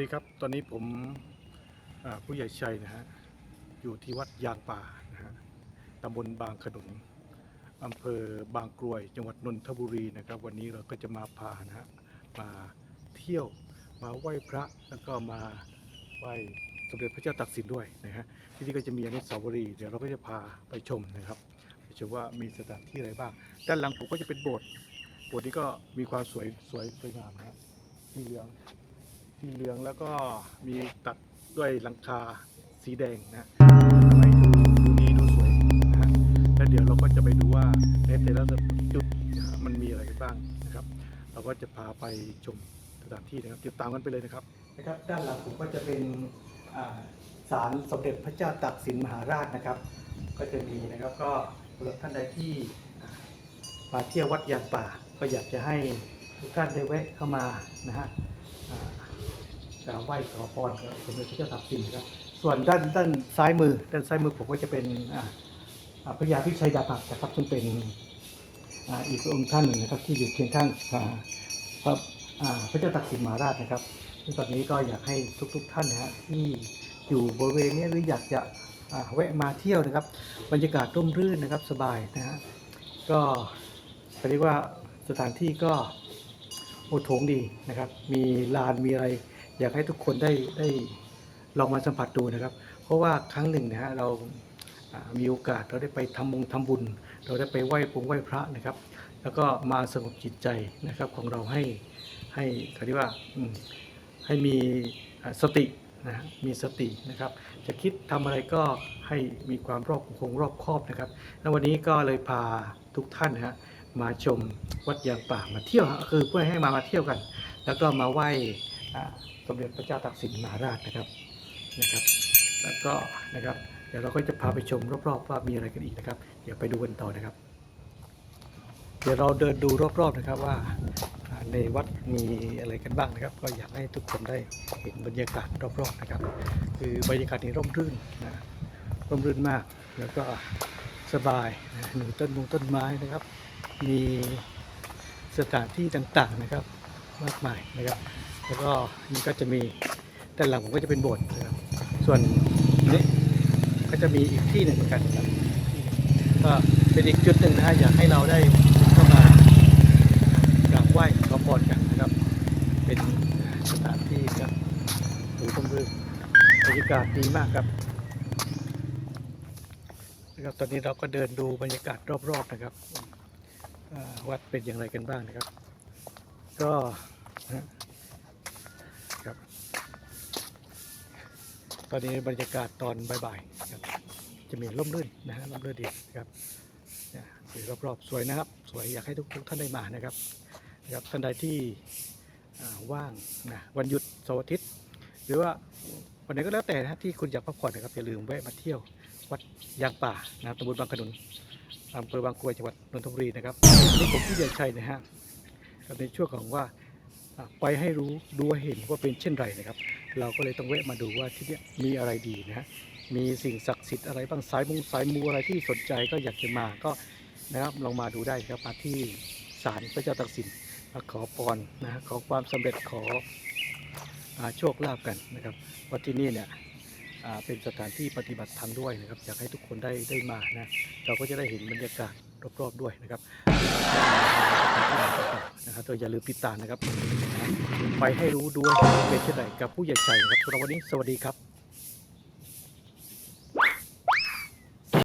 ดีครับ ตอนนี้ผมผู้ใหญ่ชัยนะฮะ อยู่ที่วัดยางป่านะฮะตำบลบางขนุนอำเภอบางกรวย จังหวัดนนทบุรีนะครับ วันนี้เราก็จะมาพานะฮะ มาเที่ยว มาไหว้พระ แล้วก็มาไหว้สมเด็จพระเจ้าตากสินด้วยนะฮะ ที่นี่ก็จะมีอนุสาวรีย์ เดี๋ยวเราก็จะพาไปชมนะครับไปชมว่ามีสถานที่อะไรบ้าง ด้านหลังผมก็จะเป็นโบสถ์ โบสถ์นี้ก็มีความสวยสวยสวยงามนะครับสีเหลือง สีเหลืองแล้วก็มีตัดด้วยหลังคาสีแดงนะทำให้ดูดูดีดูสวยนะฮะแล้วเดี๋ยวเราก็จะไปดูว่าในแต่ละจุดมันมีอะไรกันบ้างนะครับ เราก็จะพาไปชมสถานที่นะครับติดตามกันไปเลยนะครับนะครับ ด้านหลังผมก็จะเป็นอ่าศาลสมเด็จพระเจ้าตากสินมหาราชนะครับ ก็จะมีนะครับก็สำหรับท่านใดที่มาเที่ยววัดยางป่า ก็อยากจะให้ทุกท่านได้แวะเข้ามานะฮะ อ่ากราไหว้ขอพรกับสมเด็จพระเจ้าตากสินนะครับ ส่วนด้านด้านซ้ายมือ ด้านซ้ายมือผมก็จะเป็นพระยาพิชัยดาบักนะครับซึ่งเป็นอีกองค์ท่านหนึ่งนะครับ ที่อยู่เคียงข้างพระอ่าพระเจ้าตากสินมหาราชนะครับซึ่งตอนนี้ก็อยากให้ทุก ๆ ท่านนะฮะที่อยู่บริเวณนี้หรืออยากจะแวะมาเที่ยวนะครับ บรรยากาศร่มรื่นนะครับสบายนะฮะก็เรียกว่าสถานที่ก็โอโถงดีนะครับ มีลานมีอะไร อยากให้ทุกคนได้ได้ลองมาสัมผัสดูนะครับ เพราะว่าครั้งหนึ่งนะฮะเรามีโอกาสเราได้ไปทำมงทำบุญ เราได้ไปไหว้ปงไหว้พระนะครับ แล้วก็มาสงบจิตใจนะครับของเราให้ให้เขาเรียกว่าให้มีสตินะฮะมีสตินะครับ จะคิดทำอะไรก็ให้มีความรอบคงรอบคอบนะครับแล้ววันนี้ก็เลยพาทุกท่านนะฮะมาชมวัดยางป่ามาเที่ยวคือเพื่อให้มามาเที่ยวกัน แล้วก็มาไหว้ สมเด็จพระเจ้าตากสินมหาราชนะครับนะครับ แล้วก็นะครับเดี๋ยวเราก็จะพาไปชมรอบๆว่ามีอะไรกันอีกนะครับ เดี๋ยวไปดูกันต่อนะครับ เดี๋ยวเราเดินดูรอบๆนะครับว่าในวัดมีอะไรกันบ้างนะครับ ก็อยากให้ทุกคนได้เห็นบรรยากาศรอบๆนะครับ คือบรรยากาศนี้ร่มรื่นนะร่มรื่นมากแล้วก็สบายนะหนูต้นมงต้นไม้นะครับ มีสถานที่ต่างๆนะครับ มากมายนะครับ แล้วก็นี่ก็จะมีด้านหลังผมก็จะเป็นโบสถ์นะครับ ส่วนนี้ก็จะมีอีกที่หนึ่งเหมือนกันครับก็เป็นอีกจุดหนึ่งนะฮะอยากให้เราได้เข้ามากราบไหว้ขอพรกันนะครับ เป็นสถานที่ครับดูร่มรื่นบรรยากาศดีมากครับนะครับตอนนี้เราก็เดินดูบรรยากาศรอบๆนะครับวัดเป็นอย่างไรกันบ้างนะครับ ก็นะครับ ตอนนี้บรรยากาศตอนบ่ายๆครับจะมีร่มรื่นนะฮะร่มรื่นดีนะครับเนี่ยดูรอบๆสวยนะครับ สวยอยากให้ทุกท่านได้มานะครับนะครับท่านใดที่ว่างนะวันหยุดเสาร์อาทิตย์ หรือว่าวันไหนก็แล้วแต่นะที่คุณอยากพักผ่อนนะครับอย่าลืมแวะมาเที่ยววัดยางป่านะครับตำบลบางขนุนอำเภอบางกรวยจังหวัดนนทบุรีนะครับนี่ผมผู้ใหญ่ชัยนะฮะในช่วงของว่าอ่าไปให้รู้ดูให้เห็นว่าเป็นเช่นไรนะครับ เราก็เลยต้องแวะมาดูว่าที่นี้ยมีอะไรดีนะฮะมีสิ่งศักดิ์สิทธิ์อะไรบ้างสายมุงสายมูอะไรที่สนใจก็อยากจะมาก็นะครับลองมาดูได้ครับมาที่ศาลพระเจ้าตากสินมาขอพรนะขอความสำเร็จขออโชคลาภกันนะครับว่าที่นี่เนี่ยเป็นสถานที่ปฏิบัติธรรมด้วยนะครับอยากให้ทุกคนได้ได้มานะเราก็จะได้เห็นบรรยากาศ รอบๆด้วยนะครับนะครับตัวอย่าลืมติดตามนะครับ ไปให้รู้ด้วยเป็นเช่นไรกับผู้ใหญ่ใจครับสำหรับวันนี้สวัสดีครับ